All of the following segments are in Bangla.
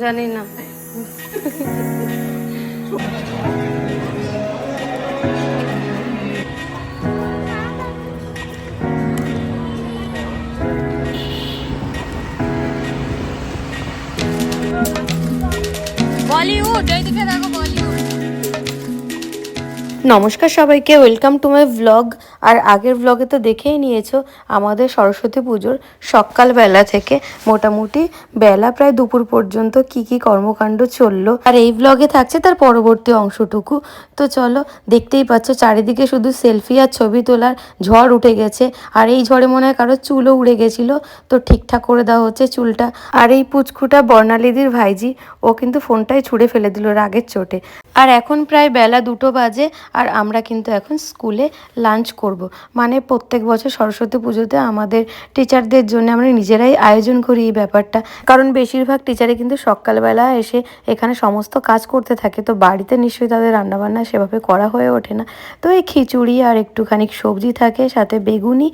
জানি না। বলিউড নমস্কার সবাইকে ওয়েলকাম টু মাই ভ্লগ আর আগের ব্লগে তো দেখেই নিয়েছো আমাদের সরস্বতী পুজোর সকালবেলা থেকে মোটামুটি বেলা প্রায় দুপুর পর্যন্ত কি কি কর্মকাণ্ড চলল। আর এই ব্লগে থাকছে তার পরবর্তী অংশটুকু। তো চলো, দেখতেই পাচ্ছ চারিদিকে শুধু সেলফি আর ছবি তোলার ঝড় উঠে গেছে। আর এই ঝড়ে মনে হয় কারও চুলও উড়ে গেছিল। তো ঠিকঠাক করে দেওয়া হচ্ছে চুলটা। আর এই পুচকুটা বর্ণালীদির ভাইজি, ও কিন্তু ফোনটাই ছুঁড়ে ফেলে দিল রাগের চোটে। আর এখন প্রায় বেলা দুটো বাজে আর আমরা কিন্তু এখন স্কুলে লাঞ্চ করব। মানে প্রত্যেক বছর সরস্বতী পুজোতে আমাদের টিচারদের জন্য আমরা নিজেরাই আয়োজন করি এই ব্যাপারটা কারণ বেশিরভাগ টিচারে কিন্তু সকালবেলা এসে এখানে সমস্ত কাজ করতে থাকে, তো বাড়িতে নিশ্চয়ই তাদের রান্নাবান্না সেভাবে করা হয়ে ওঠে না তো এই খিচুড়ি আর একটুখানি সবজি থাকে, সাথে বেগুনি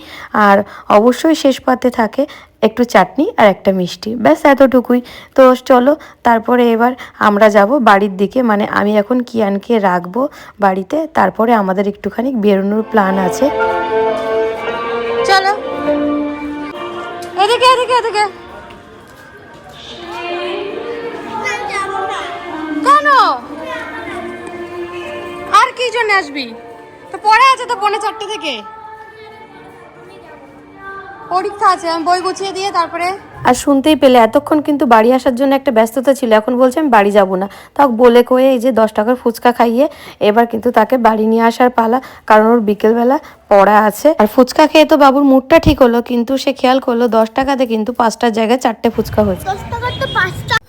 আর অবশ্যই শেষ পাতে থাকে একটু চাটনি আর একটা মিষ্টি। ব্যাস, এতটুকুই। তো চলো, তারপরে এবার আমরা যাব বাড়ির দিকে। মানে আমি এখন কিয়ানকে রাখব বাড়িতে। তারপরে আমাদের একটুখানি বেরোনোর প্ল্যান আছে। চলো। এদিকে এদিকে এদিকে। কেন? আর কি জন্য আসবি? তো পরে আছে তো পৌনে চারটে থেকে। পরীক্ষা আছে আমি বই গুছিয়ে দিয়ে তারপরে আর শুনতেই পেলে এতক্ষণ কিন্তু বাড়ি আসার জন্য একটা ব্যস্ততা ছিল এখন বলছে আমি বাড়ি যাব না। তাও বলে কয়ে এই যে দশ টাকার ফুচকা খাইয়ে এবার কিন্তু তাকে বাড়ি নিয়ে আসার পালা কারণ ওর বিকেলবেলা পড়া আছে। আর ফুচকা খেয়ে তো বাবুর মুডটা ঠিক হলো কিন্তু সে খেয়াল করল দশ টাকাতে কিন্তু পাঁচটার জায়গায় চারটে ফুচকা হয়েছে।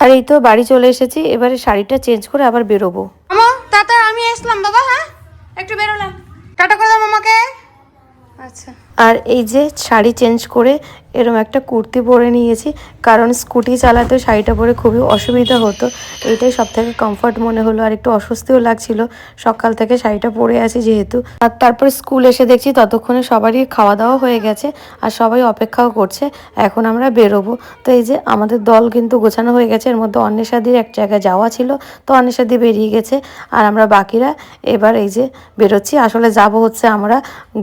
আর এই তো বাড়ি চলে এসেছি এবারে শাড়িটা চেঞ্জ করে আবার বেরোবো। আমা আমি আসলাম বাবা হ্যাঁ? একটু বেরোলাম। টাটা করে দাও মামাকে। আচ্ছা। আর এই যে শাড়ি চেঞ্জ করে এরম একটা কুর্তি পরে নিয়েছি। কারণ স্কুটি চালাতে শাড়িটা পরে খুবই অসুবিধা হতো। এটাই সব থেকে কমফর্ট মনে হলো। আর একটু অস্বস্তিও লাগছিল। সকাল থেকে শাড়িটা পরে আছি যেহেতু। আর তারপর স্কুল এসে দেখছি ততক্ষণে সবারই খাওয়া দাওয়া হয়ে গেছে। আর সবাই অপেক্ষাও করছে। এখন আমরা বেরোবো। তো এই যে আমাদের দল কিন্তু গোছানো হয়ে গেছে। এর মধ্যে অন্বেষাদির এক জায়গায় যাওয়া ছিল। তো অন্বেষাদি বেরিয়ে গেছে। আর আমরা বাকিরা এবার এই যে বেরোচ্ছি। আসলে যাব হচ্ছে আমরা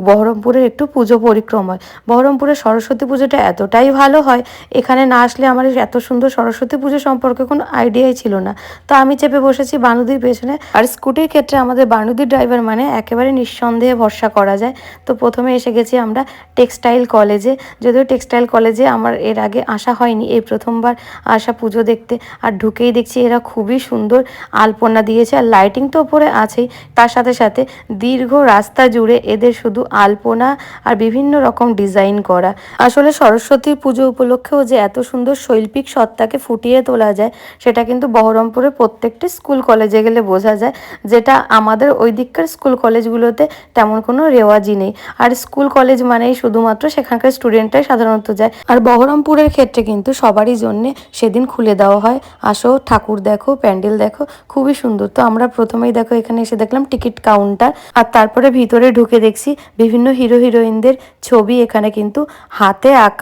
বহরমপুরের একটু পুজো পরিক্রমায়। বহরমপুরের সরস্বতী পুজোটা এতটাই ভালো হয়, এখানে না আসলে আমার এত সুন্দর সরস্বতী পুজো সম্পর্কে কোনো আইডিয়াই ছিল না। তো আমি চেপে বসেছি বানুদির পেছনে। আর স্কুটির ক্ষেত্রে আমাদের বানুদির ড্রাইভার মানে একেবারে নিঃসন্দেহে ভরসা করা যায়। তো প্রথমে এসে গেছি আমরা টেক্সটাইল কলেজে যদিও টেক্সটাইল কলেজে আমার এর আগে আসা হয়নি, এই প্রথমবার আসা পুজো দেখতে। আর ঢুকেই দেখছি এরা খুবই সুন্দর আলপনা দিয়েছে। আর লাইটিং তো ওপরে আছেই। তার সাথে সাথে দীর্ঘ রাস্তা জুড়ে এদের শুধু আলপনা আর বিভিন্ন রকম ডিজাইন করা। আসলে সরস্বতী পুজো উপলক্ষেও যে এত সুন্দর শৈল্পিক সত্তাকে ফুটিয়ে তোলা যায়, সেটা কিন্তু বহরমপুরের প্রত্যেকটি স্কুল কলেজে গেলে বোঝা যায়। যেটা আমাদের ওই দিককার স্কুল কলেজগুলোতে তেমন কোনো রেওয়াজই নেই। আর স্কুল কলেজ মানেই শুধুমাত্র সেখানকার স্টুডেন্টরাই সাধারণত যায়। আর বহরমপুরের ক্ষেত্রে কিন্তু সবারই জন্যে সেদিন খুলে দেওয়া হয়। আসো, ঠাকুর দেখো, প্যান্ডেল দেখো, খুবই সুন্দর। তো আমরা প্রথমেই দেখো এখানে এসে দেখলাম টিকিট কাউন্টার। আর তারপরে ভিতরে ঢুকে দেখছি বিভিন্ন হিরো হিরোইনদের ছবি এখানে কিন্তু হাতে আঁকা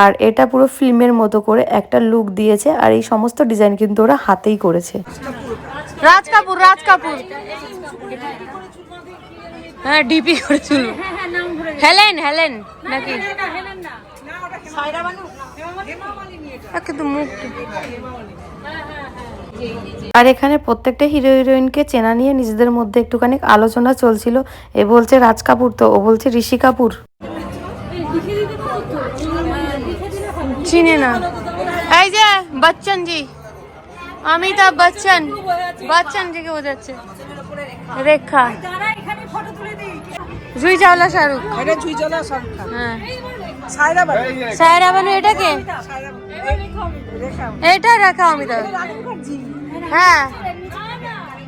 আর এটা পুরো ফিল্মের মতো করে একটা লুক দিয়েছে আর এই সমস্ত ডিজাইন কিন্তু ওরা হাতেই করেছে। রাজ কাপুর রাজ কাপুর। হ্যাঁ ডিপি করে চুল হেলেন হেলেন নাকি? কিন্তু মুখ আর এখানে প্রত্যেকটা হিরো হিরোইনকে চেনা নিয়ে নিজেদের মধ্যে একটুখানি আলোচনা চলছিল। এ বলছে রাজ কাপুর তো ও বলছে ঋষি কাপুর। চিনে না এই যে বচ্চন জি অমিতাভ বচ্চন বচ্চন জিকে বোঝাচ্ছে রেখা জুই চাওলা শাহরুখ এটা শাহরুখ হ্যাঁ। সায়রা বানু। সায়রা বানু এটা কে? রেখা এটা রেখা অমিতাভ হ্যাঁ।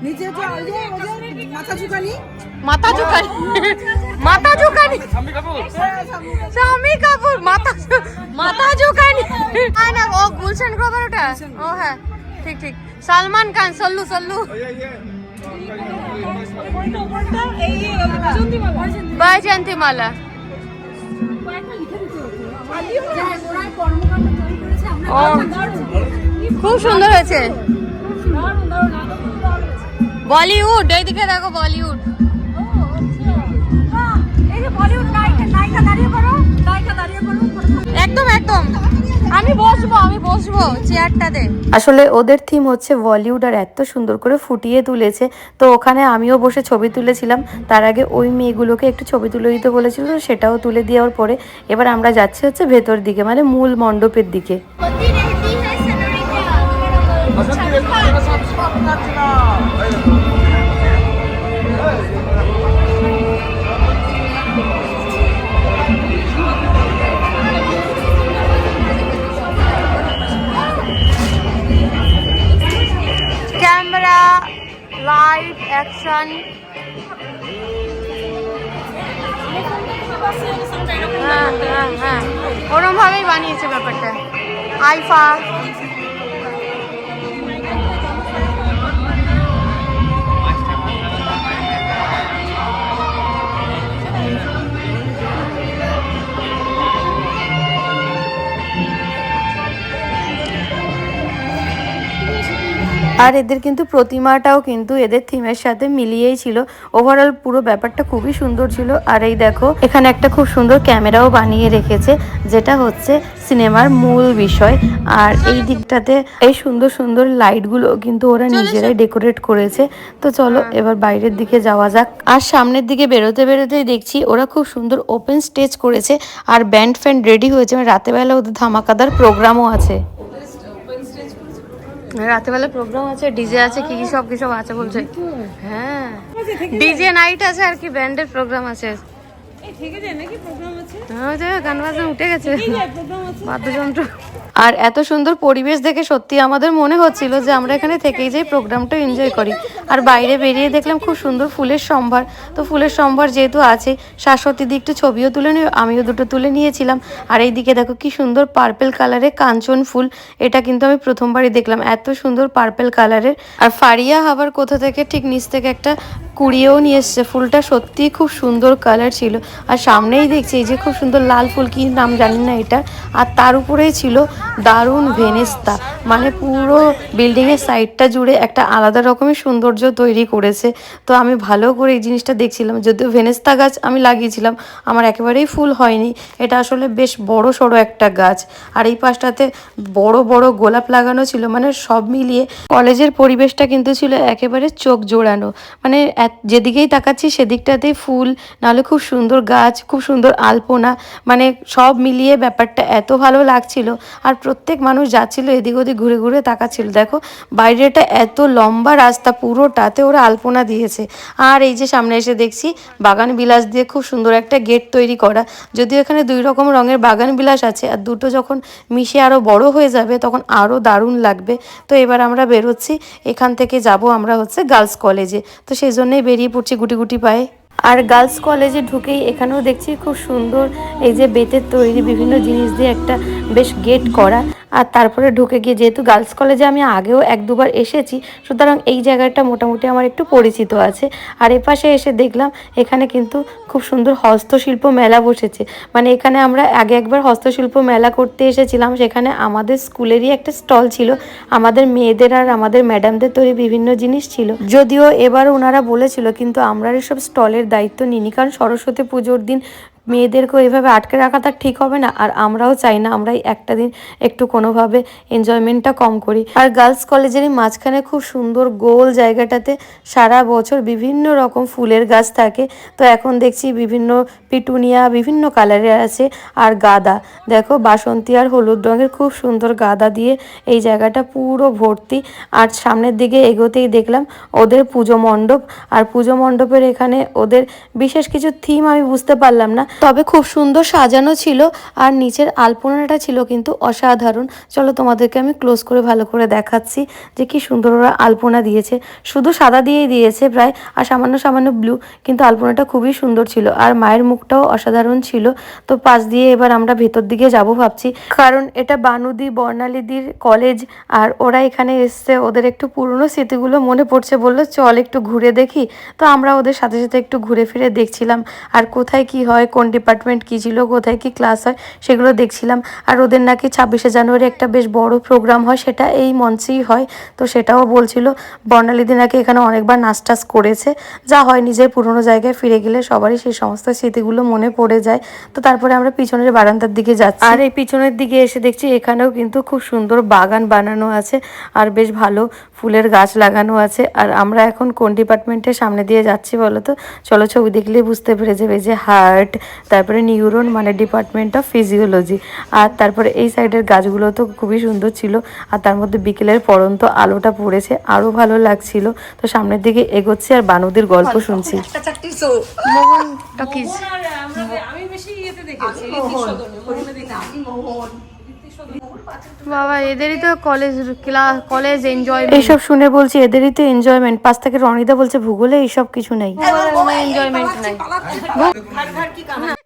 নিচে যে মাথা ঝুকানি? মাথা ঝুকানি? মাথা ঝুকানি? স্বামী কাপুর মাথা মাথা ঝুকানি। না না ও গুলশান গ্রোভার ওটা ও হ্যাঁ ঠিক ঠিক। সালমান খান সল্লু সল্লু। বৈজয়ন্তী মালা ও খুব সুন্দর হয়েছে। বলিউড এইদিকে দেখো বলিউড। একদম একদম। আমি বসবো আমি বসবো চেয়ারটাতে। আসলে ওদের থিম হচ্ছে বলিউড আর এত সুন্দর করে ফুটিয়ে তুলেছে। তো ওখানে আমিও বসে ছবি তুলেছিলাম। তার আগে ওই মেয়েগুলোকে একটু ছবি তুলে দিতে বলেছিল তো সেটাও তুলে দেওয়ার পরে এবার আমরা যাচ্ছি হচ্ছে ভেতর দিকে মানে মূল মণ্ডপের দিকে। অ্যাকশন হ্যাঁ হ্যাঁ হ্যাঁ। ওরমভাবেই বানিয়েছে ব্যাপারটা। আইফা আর এদের কিন্তু প্রতিমাটাও কিন্তু এদের থিমের সাথে মিলিয়েই ছিল। ওভারঅল পুরো ব্যাপারটা খুবই সুন্দর ছিল। আর এই দেখো এখানে একটা খুব সুন্দর ক্যামেরাও বানিয়ে রেখেছে যেটা হচ্ছে সিনেমার মূল বিষয়। আর এই দিকটাতে এই সুন্দর সুন্দর লাইটগুলো কিন্তু ওরা নিজেরাই ডেকোরেট করেছে। তো চলো এবার বাইরের দিকে যাওয়া যাক। আর সামনের দিকে বেরোতে বেরোতেই দেখছি ওরা খুব সুন্দর ওপেন স্টেজ করেছে। আর ব্যান্ড ফ্যান্ড রেডি হয়েছে। মানে রাতেবেলা ওদের ধামাকাদার প্রোগ্রামও আছে। রাতেবেলা প্রোগ্রাম আছে ডিজে আছে কি কি সব কিছু সব আছে বলছে। হ্যাঁ। ডিজে নাইট আছে আর কি ব্যান্ডের প্রোগ্রাম আছে। গান বাজনা উঠে গেছে। বাদ্যযন্ত্র। আর এত সুন্দর পরিবেশ দেখে সত্যি আমাদের মনে হচ্ছিল যে আমরা এখানে থেকেই যাই প্রোগ্রামটা এনজয় করি। আর বাইরে বেরিয়ে দেখলাম খুব সুন্দর ফুলের সম্ভার। তো ফুলের সম্ভার যেহেতু আছে শাশ্বতী দি একটু ছবিও তুলে নিয়ে আমিও দুটো তুলে নিয়েছিলাম। আর এইদিকে দেখো কি সুন্দর পার্পেল কালারের কাঞ্চন ফুল। এটা কিন্তু আমি প্রথমবারই দেখলাম এত সুন্দর পার্পেল কালারের আর ফারিয়া হাবার কোথা থেকে ঠিক নিচ থেকে একটা কুড়িয়েও নিয়ে এসছে। ফুলটা সত্যিই খুব সুন্দর কালার ছিল। আর সামনেই দেখছি এই যে খুব সুন্দর লাল ফুল, কি নাম জানি না এটা। আর তার উপরেই ছিল দারুণ ভেনেস্তা। মানে পুরো বিল্ডিংয়ের সাইডটা জুড়ে একটা আলাদা রকমের সৌন্দর্য তৈরি করেছে। তো আমি ভালো করে এই জিনিসটা দেখছিলাম। যদিও ভেনেস্তা গাছ আমি লাগিয়েছিলাম, আমার একেবারেই ফুল হয়নি। এটা আসলে বেশ বড় সড়ো একটা গাছ। আর এই পাশটাতে বড় বড় গোলাপ লাগানো ছিল। মানে সব মিলিয়ে কলেজের পরিবেশটা কিন্তু ছিল একেবারে চোখ জোড়ানো। মানে এক- যেদিকেই তাকাচ্ছি সেদিকটাতেই ফুল, নাহলে খুব সুন্দর গাছ, খুব সুন্দর আলপনা মানে সব মিলিয়ে ব্যাপারটা এত ভালো লাগছিল। আর প্রত্যেক মানুষ যাচ্ছিল এদিক ওদিক ঘুরে ঘুরে তাকাচ্ছিল। দেখো, বাইরেটা এত লম্বা রাস্তা, পুরোটাতে ওরা আলপনা দিয়েছে। আর এই যে সামনে এসে দেখছি, বাগান বিলাস দিয়ে খুব সুন্দর একটা গেট তৈরি করা। যদিও এখানে দুই রকম রঙের বাগান বিলাস আছে, আর দুটো যখন মিশে আরও বড় হয়ে যাবে, তখন আরও দারুণ লাগবে। তো এবার আমরা বেরোচ্ছি। এখান থেকে যাব আমরা হচ্ছে গার্লস কলেজে। তো সেই বেরিয়ে পড়ছে গুটি গুটি পায়ে। আর গার্লস কলেজে ঢুকেই এখানেও দেখছি খুব সুন্দর এই যে বেতের তৈরি বিভিন্ন জিনিস দিয়ে একটা বেশ গেট করা। আর তারপরে ঢুকে গিয়ে যেহেতু গার্লস কলেজে আমি আগেও এক দুবার এসেছি, সুতরাং এই জায়গাটা মোটামুটি আমার একটু পরিচিত আছে। আর এপাশে এসে দেখলাম এখানে কিন্তু খুব সুন্দর হস্তশিল্প মেলা বসেছে। মানে এখানে আমরা আগে একবার হস্তশিল্প মেলা করতে এসেছিলাম, সেখানে আমাদের স্কুলেরই একটা স্টল ছিল। আমাদের মেয়েদের আর আমাদের ম্যাডামদের তৈরি বিভিন্ন জিনিস ছিল। যদিও এবার ওনারা বলেছিল, কিন্তু আমরা এসব স্টলের দায়িত্ব নিইনি। কারণ সরস্বতী পুজোর দিন মেয়েদেরকেও এভাবে আটকে রাখাটা ঠিক হবে না। আর আমরাও চাই না আমরাই একটা দিন একটু কোনোভাবে এনজয়মেন্টটা কম করি। আর গার্লস কলেজেরই মাঝখানে খুব সুন্দর গোল জায়গাটাতে সারা বছর বিভিন্ন রকম ফুলের গাছ থাকে। তো এখন দেখছি বিভিন্ন পিটুনিয়া, বিভিন্ন কালারের আছে। আর গাদা, দেখো বাসন্তী আর হলুদ রঙের খুব সুন্দর গাদা দিয়ে এই জায়গাটা পুরো ভর্তি। আর সামনের দিকে এগোতেই দেখলাম ওদের পুজো মণ্ডপ। আর পুজো মণ্ডপের এখানে ওদের বিশেষ কিছু থিম আমি বুঝতে পারলাম না। তবে খুব সুন্দর সাজানো ছিল আর নিচের আলপনাটা ছিল কিন্তু অসাধারণ। চলো তোমাদেরকে আমি ক্লোজ করে ভালো করে দেখাচ্ছি যে কি সুন্দর ওরা আলপনা দিয়েছে। শুধু সাদা দিয়েই দিয়েছে প্রায় আর সামান্য সামান্য ব্লু কিন্তু আলপনাটা খুবই সুন্দর ছিল আর মায়ের মুখটাও অসাধারণ ছিল। তো পাশ দিয়ে এবার আমরা ভেতর দিকে যাব ভাবছি। কারণ এটা বানুদি বর্ণালীদির কলেজ আর ওরা এখানে এসছে, ওদের একটু পুরনো স্মৃতিগুলো মনে পড়ছে বলল, চল একটু ঘুরে দেখি। তো আমরা ওদের সাথে সাথে একটু ঘুরে ফিরে দেখছিলাম, আর কোথায় কি হয় কোন ডিপার্টমেন্ট কী ছিল, কোথায় কি ক্লাস হয়, সেগুলো দেখছিলাম। আর ওদের নাকি ছাব্বিশে জানুয়ারি একটা বেশ বড় প্রোগ্রাম হয়, সেটা এই মঞ্চেই হয়। তো সেটাও বলছিল, বর্ণালীদি নাকি এখানে অনেকবার নাচ টাচ করেছে। যা হয় নিজের পুরনো জায়গায় ফিরে গেলে সবারই সেই সমস্ত স্মৃতিগুলো মনে পড়ে যায়। তো তারপরে আমরা পিছনের বারান্দার দিকে যাচ্ছি। আর এই পিছনের দিকে এসে দেখছি এখানেও কিন্তু খুব সুন্দর বাগান বানানো আছে, আর বেশ ভালো ফুলের গাছ লাগানো আছে। আর আমরা এখন কোন ডিপার্টমেন্টের সামনে দিয়ে যাচ্ছি বলো তো? চলো ছবি দেখলেই বুঝতে পেরে যাবে যে হার্ট তারপরে নিউরন মানে ডিপার্টমেন্ট অফ ফিজিওলজি। আর তারপরে এই সাইডের গাছগুলো তো খুবই সুন্দর ছিল আর তার মধ্যে বিকেলের পরন্ত আলোটা পড়েছে আরও ভালো লাগছিল। তো সামনের দিকে এগোচ্ছি আর বানুদের গল্প শুনছি। আমি বেশি ইয়েতে দেখেছি বাবা এদেরই তো কলেজ ক্লাস কলেজ এনজয় এইসব শুনে বলছি এদেরই তো এনজয়মেন্ট পাশ থেকে রনিদা বলছে ভূগোলে এইসব কিছু নেই। এনজয়মেন্ট নাই।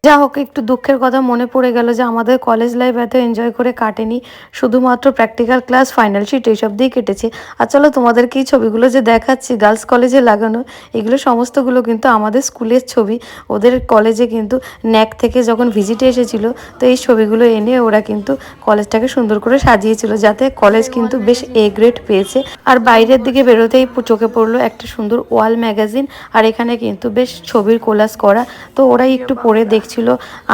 যা হোক, একটু দুঃখের কথা মনে পড়ে গেল যে আমাদের কলেজ লাইফ এত এনজয় করে কাটেনি। শুধুমাত্র প্র্যাকটিক্যাল ক্লাস ফাইনাল শিট এইসব দিয়ে কেটেছে। আর চলো তোমাদেরকে এই ছবিগুলো যে দেখাচ্ছি গার্লস কলেজে লাগানো, এগুলো সমস্তগুলো কিন্তু আমাদের স্কুলের ছবি। ওদের কলেজে কিন্তু ন্যাক থেকে যখন ভিজিটে এসেছিল, তো এই ছবিগুলো এনে ওরা কিন্তু কলেজটাকে সুন্দর করে সাজিয়েছিল, যাতে কলেজ কিন্তু বেশ এ গ্রেড পেয়েছে। আর বাইরের দিকে বেরোতেই চোখে পড়ল একটা সুন্দর ওয়াল ম্যাগাজিন আর এখানে কিন্তু বেশ ছবির কোলাস করা। তো ওরাই একটু পড়ে দেখছিল।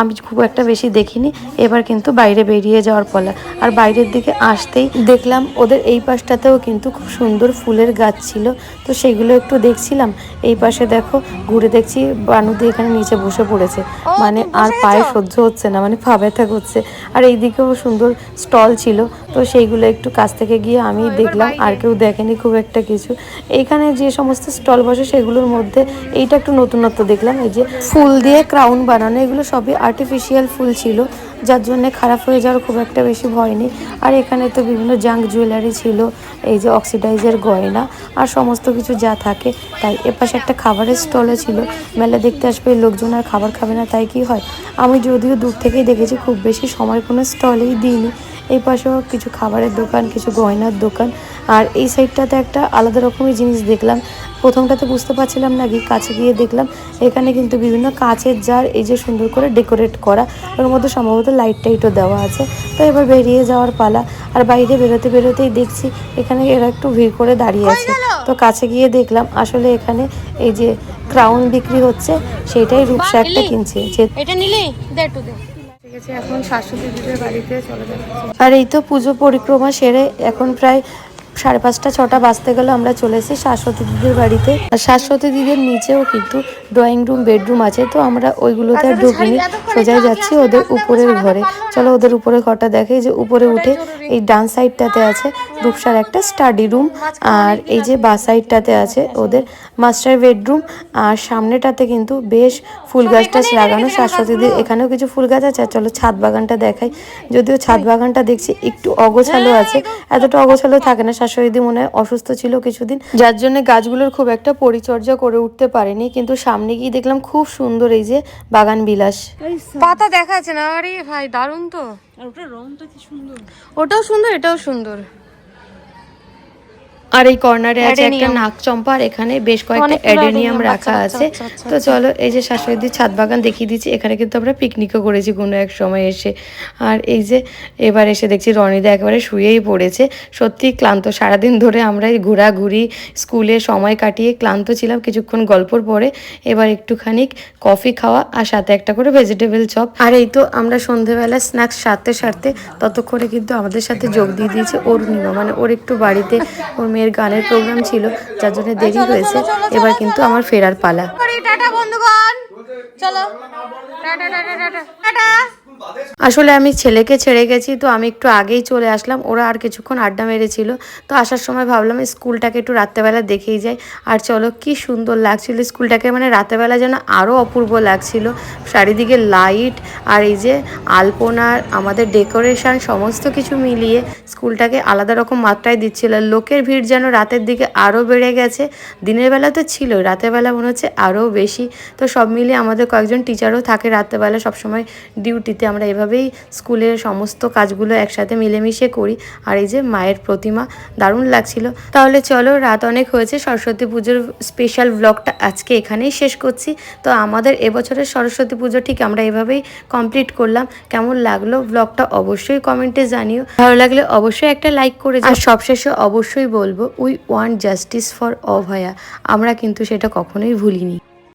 আমি খুব একটা বেশি দেখিনি। এবার কিন্তু বাইরে বেরিয়ে যাওয়ার পালা আর বাইরের দিকে আসতেই দেখলাম ওদের এই পাশটাতেও কিন্তু খুব সুন্দর ফুলের গাছ ছিল। তো সেগুলো একটু দেখছিলাম। এই পাশে দেখো ঘুরে দেখছি বানুদি এখানে নিচে বসে পড়েছে। মানে আর পায়ে সহ্য হচ্ছে না মানে পা ব্যথা করছে। আর এইদিকেও সুন্দর স্টল ছিল। তো সেইগুলো একটু কাছ থেকে গিয়ে আমি দেখলাম আর কেউ দেখেনি খুব একটা কিছু। এইখানে যে সমস্ত স্টল বসে সেগুলোর মধ্যে এইটা একটু নতুনত্ব দেখলাম। এই যে ফুল দিয়ে ক্রাউন বানানো এগুলো সবই আর্টিফিশিয়াল ফুল ছিল, যার জন্য খারাপ হয়ে যাওয়ার খুব একটা বেশি ভয় নেই। আর এখানে তো বিভিন্ন জাঙ্ক জুয়েলারি ছিল, এই যে অক্সিডাইজার গয়না আর সমস্ত কিছু যা থাকে। তাই এপাশে একটা খাবারের স্টলও ছিল। মেলা দেখতে আসবে, লোকজন আর খাবার খাবে না, তাই কি হয়? আমি যদিও দূর থেকেই দেখেছি, খুব বেশি সময় কোনো স্টলেই দিইনি। এই পাশেও কিছু খাবারের দোকান কিছু গয়নার দোকান। আর এই সাইডটাতে একটা আলাদা রকমের জিনিস দেখলাম। প্রথমটাতে বুঝতে পারছিলাম না কি কাছে গিয়ে দেখলাম। এখানে কিন্তু বিভিন্ন কাচের জার এই যে সুন্দর করে ডেকোরেট করা। ওর মধ্যে সম্ভবত লাইট টাইটও দেওয়া আছে। তো এবার বেরিয়ে যাওয়ার পালা। আর বাইরে বেরোতে বেরোতেই দেখছি এখানে এরা একটু ভিড় করে দাঁড়িয়ে আছে। তো কাছে গিয়ে দেখলাম আসলে এখানে এই যে ক্রাউন বিক্রি হচ্ছে সেটাই রূপসা একটা কিনছে। যে এটা নিলি? দে। এখন শাশুড়ি দিদির বাড়িতে চলে যাচ্ছি। আর এই তো পুজো পরিক্রমা সেরে এখন প্রায় সাড়ে পাঁচটা ছটা বাজতে গেলে আমরা চলে এসেছি শাশ্বতী দিদির বাড়িতে। আর শাশ্বতী দিদির নিচেও কিন্তু ড্রয়িং রুম বেডরুম আছে তো আমরা ওইগুলোতে আর ঢুকিনি। সোজাই যাচ্ছি ওদের উপরের ঘরে। চলো ওদের উপরে ঘরটা দেখে যে উপরে উঠে এই ডান সাইডটাতে আছে রূপসার একটা স্টাডি রুম আর এই যে বা সাইডটাতে আছে ওদের মাস্টার বেডরুম আর সামনেটাতে কিন্তু বেশ ফুল গাছ টাছ লাগানো শাশ্বতীদের এখানেও কিছু ফুল গাছ আছে আর চলো ছাদ বাগানটা দেখাই। যদিও ছাদ বাগানটা দেখছি একটু অগোছালো আছে এতটা অগোছালো থাকে না শাশুড়িদি মনে অসুস্থ ছিল কিছুদিন। যার জন্য গাছগুলোর খুব একটা পরিচর্যা করে উঠতে পারেনি কিন্তু সামনে গিয়ে দেখলাম খুব সুন্দর এই যে বাগান বিলাস। পাতা দেখা যাচ্ছে না আরে ভাই দারুণ তো। আর ওটা রংটা কি সুন্দর। ওটাও সুন্দর এটাও সুন্দর। আর এই কর্নারে আছে একটা নাক চম্পা আর এখানে বেশ কয়েকটা অ্যাডেনিয়াম রাখা আচ্ছা, আছে। আচ্ছা, আচ্ছা, তো চলো এই যে শাশুড়িদি ছাদ বাগান দেখিয়ে দিচ্ছি। এখানে কিন্তু আমরা পিকনিকও করেছি কোনো এক সময় এসে। আর এই যে এবার এসে দেখছি রনিদা একেবারে শুয়েই পড়েছে। সত্যি ক্লান্ত। সারাদিন ধরে আমরা এই ঘোরাঘুরি স্কুলে সময় কাটিয়ে ক্লান্ত ছিলাম কিছুক্ষণ গল্পর পরে। এবার একটুখানি কফি খাওয়া আর সাথে একটা করে ভেজিটেবল চপ আর এই তো আমরা সন্ধেবেলা স্ন্যাক্স সারতে সারতে ততক্ষণে কিন্তু আমাদের সাথে যোগ দিয়ে দিয়েছে অরুণিমা। মানে ওর একটু বাড়িতে ওর মেয়ের গানের প্রোগ্রাম ছিল যার জন্য দেরি হয়েছে। এবার কিন্তু আমার ফেরার পালা। টাটা বন্ধুগণ। চলো। Tata tata tata tata. আসলে আমি ছেলেকে ছেড়ে গেছি, তো আমি একটু আগেই চলে আসলাম। ওরা আর কিছুক্ষণ আড্ডা মেরেছিল। তো আসার সময় ভাবলাম স্কুলটাকে একটু রাত্রেবেলা দেখেই যাই। আর চলো, কি সুন্দর লাগছিল স্কুলটাকে। মানে রাতেবেলা যেন আরও অপূর্ব লাগছিল। চারিদিকে লাইট আর এই যে আলপনার আমাদের ডেকোরেশন, সমস্ত কিছু মিলিয়ে স্কুলটাকে আলাদা রকম মাত্রায় দিচ্ছিল। লোকের ভিড় যেন রাতের দিকে আরও বেড়ে গেছে। দিনের বেলা তো ছিল রাতের বেলা মনে হচ্ছে আরও বেশি। তো সব মিলিয়ে আমাদের কয়েকজন টিচারও থাকে রাত্রেবেলা সবসময় ডিউটিতে আমরা এভাবেই স্কুলের সমস্ত কাজগুলো একসাথে মিলেমিশে করি। আর এই যে মায়ের প্রতিমা, দারুণ লাগছিল। তাহলে চলো, রাত অনেক হয়েছে, সরস্বতী পুজোর স্পেশাল ব্লগটা আজকে এখানেই শেষ করছি। তো আমাদের এবছরের সরস্বতী পুজো ঠিক আমরা এভাবেই কমপ্লিট করলাম। কেমন লাগল ব্লগটা অবশ্যই কমেন্টে জানিও। ভালো লাগলে অবশ্যই একটা লাইক করে আর সবশেষে অবশ্যই বলব we want justice for Abhaya. আমরা কিন্তু সেটা কখনোই ভুলিনি।